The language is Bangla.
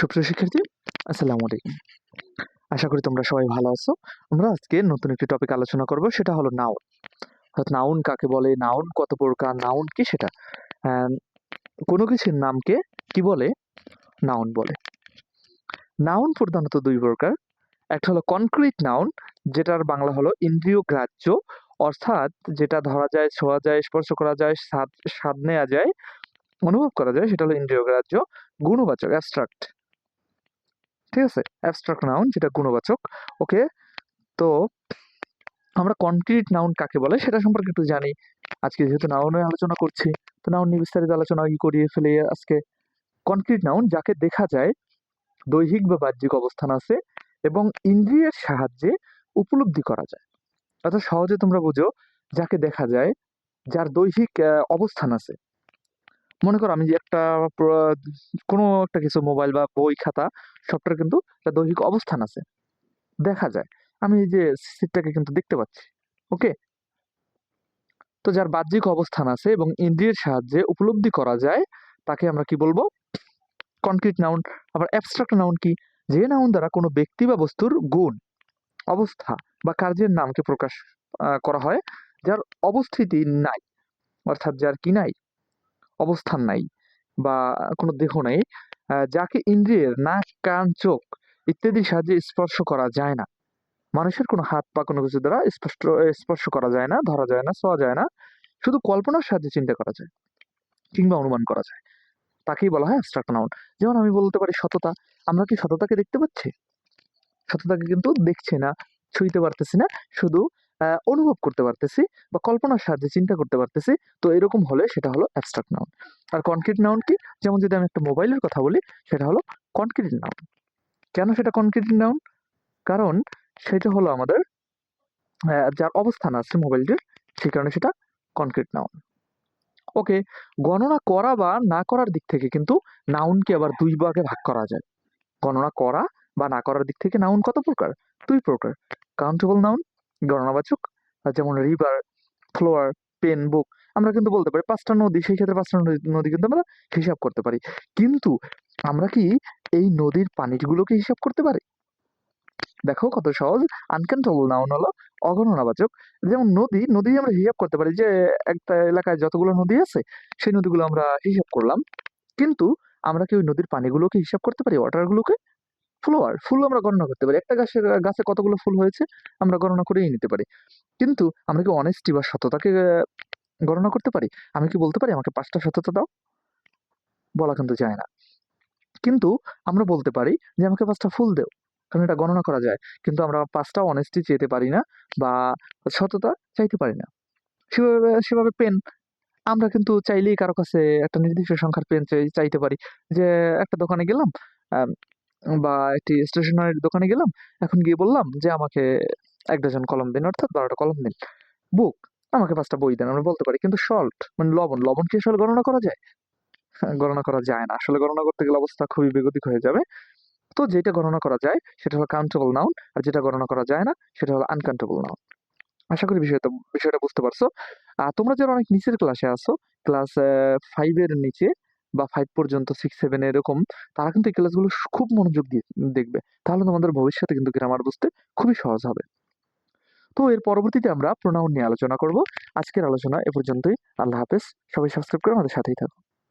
সুপ্রিয় শিক্ষার্থী, আসসালামু আলাইকুম। আশা করি তোমরা সবাই ভালো আছো। আমরা আজকে নতুন একটি টপিক আলোচনা করব, সেটা হলো নাউন অর্থাৎ নাউন কাকে বলে? নাউন কত প্রকার? নাউন কি সেটা? কোনো কিছুর নামকে কি বলে? নাউন বলে। নাউন প্রধানত দুই প্রকার। একটা হলো কনক্রিট নাউন যেটার বাংলা হলো ইন্দ্রিয় গ্রাহ্য। অর্থাৎ যেটা ধরা যায়, ছোঁয়া যায়, স্পর্শ করা যায়, স্বাদ স্বাদ নেওয়া যায়, অনুভব করা যায়, সেটা হলো ইন্দ্রিয় গ্রাহ্য, গুণবাচক অ্যাবস্ট্রাক্ট ঠিক আছে? অ্যাবস্ট্রাক্ট নাউন যেটা গুণবাচক ওকে তো আমরা কনক্রিট নাউন কাকে বলে সেটা সম্পর্কে একটু জানি। আজকে যেহেতু নাউনের আলোচনা করছি, তো নাউন নিয়ে বিস্তারিত আলোচনা করিয়ে ফেলে আজকে। কনক্রিট নাউন যাকে দেখা যায়, দৈহিক বা বাহ্যিক অবস্থান আছে এবং ইন্দ্রিয়ের সাহায্যে উপলব্ধি করা যায়। অর্থাৎ সহজে তোমরা বুঝো, যাকে দেখা যায়, যার দৈহিক অবস্থান আছে। মনে করো আমি যে একটা কোনো একটা কিছু মোবাইল বা বই, খাতা, সবটার কিন্তু একটা দৈহিক অবস্থান আছে। দেখা যায়। আমি এই যে সিটটাকে কিন্তু দেখতে পাচ্ছি। ওকে তো যার বাহ্যিক অবস্থান আছে এবং ইন্দ্রিয়ের সাহায্যে উপলব্ধি করা যায়, তাকে আমরা কি বলব? কনক্রিট নাউন আবার অ্যাবস্ট্রাক্ট নাউন কি? যে নাউন দ্বারা কোনো ব্যক্তি বা বস্তুর গুণ, অবস্থা বা কার্যের নামকে প্রকাশ করা হয়, যার অবস্থিতি নাই। অর্থাৎ যার কি নাই? অবস্থান নাই বা কোনো দেহ নেই যাকে ইন্দ্রিয়ের নাক, কান, চোখ ইত্যাদির সাহায্যে স্পর্শ করা যায় না। মানুষের কোনো হাত পা কোনো কিছু দ্বারা স্পষ্ট স্পর্শ করা যায় না, ধরা যায় না ছোঁয়া যায় না, শুধু কল্পনার সাহায্যে চিন্তা করা যায় কিংবা অনুমান করা যায়। তাকেই বলা হয় অ্যাবস্ট্রাক্ট নাউন যেমন আমি বলতে পারি সততা, আমরা কি সততাকে দেখতে পাচ্ছি? সততাকে কিন্তু দেখছি না, ছুঁইতে পারতেছি না, শুধু অনুভব করতে পারতেছি বা কল্পনার সাহায্যে চিন্তা করতে পারতেছি। তো এরকম হলে সেটা হলো অ্যাবস্ট্রাক্ট নাউন আর কনক্রিট নাউন কি? যেমন যদি আমি একটা মোবাইলের কথা বলি, সেটা হলো কনক্রিট নাউন কেন সেটা কনক্রিট নাউন কারণ সেটা হলো আমাদের যার অবস্থান আছে মোবাইলটির সেই কারণে সেটা কনক্রিট নাউন ওকে, গণনা করা বা না করার দিক থেকে কিন্তু নাউনকে আবার দুই ভাগে ভাগ করা যায়। গণনা করা বা না করার দিক থেকে নাউন কত প্রকার? দুই প্রকার। কাউন্টেবল নাউন গণনাবাচক যেমন রিভার ফ্লোয়ার পেন বুক আমরা কিন্তু বলতে পারি পাঁচটা নদী, সেই ক্ষেত্রে পাঁচটা নদী- কিন্তু আমরা হিসাব করতে পারি। কিন্তু আমরা কি এই নদীর পানিগুলোকে হিসাব করতে পারি? দেখো কত সহজ আনকাউন্টেবল নাউন হলো অগণনাবাচক। যেমন নদী নদী আমরা হিসাব করতে পারি যে একটা এলাকায় যতগুলো নদী আছে, সেই নদীগুলো আমরা হিসাব করলাম। কিন্তু আমরা কি ওই নদীর পানিগুলোকে হিসাব করতে পারি ওয়াটারগুলোকে ফ্লোয়ার ফুল আমরা গণনা করতে পারি। একটা গাছের, গাছে কতগুলো ফুল হয়েছে, আমরা গণনা করেই নিতে পারি। কিন্তু আমরা কি অনেস্টি বা সততাকে গণনা করতে পারি? আমি কি বলতে পারি? আমাকে পাঁচটা সততা দাও। বলা কিন্তু যায় না। কিন্তু আমরা বলতে পারি যে, আমাকে পাঁচটা ফুল দেও, কারণ এটা গণনা করা যায়। কিন্তু আমরা পাঁচটা অনেস্টি চেতে পারি না বা সততা চাইতে পারি না। সেভাবে সেভাবে পেন আমরা কিন্তু চাইলেই কারও কাছে একটা নির্দিষ্ট সংখ্যার পেন চাইতে পারি। যে একটা দোকানে গেলাম বা একটি স্টেশনারি দোকানে গেলাম এখন গিয়ে বললাম যে আমাকে এক ডজন কলম দিন অর্থাৎ বারোটা কলম দিন। বুক আমাকে পাঁচটা বই দেন। আমরা বলতে পারি কিন্তু সল্ট মানে লবণ লবণ কি আসলে গণনা করা যায়? হ্যাঁ, গণনা করা যায় না। আসলে গণনা করতে গেলে অবস্থা খুবই বেগতিক হয়ে যাবে। তো যেটা গণনা করা যায় সেটা হলো কাউন্টেবল নাউন আর যেটা গণনা করা যায় না সেটা হলো আনকাউন্টেবল নাউন আশা করি বিষয়টা বিষয়টা বুঝতে পারছ। আর তোমরা যারা অনেক নিচের ক্লাসে আছো ক্লাস ফাইভের নিচে বা ফাইভ পর্যন্ত সিক্স সেভেন এরকম, তারা কিন্তু এই ক্লাসগুলো খুব মনোযোগ দিয়ে দেখবে। তাহলে তোমাদের ভবিষ্যতে কিন্তু গ্রামার বুঝতে খুবই সহজ হবে। তো এর পরবর্তীতে আমরা প্রোনাউন নিয়ে আলোচনা করব। আজকের আলোচনা এ পর্যন্তই। আল্লাহ হাফেজ। সবাই সাবস্ক্রাইব করে আমাদের সাথেই থাকো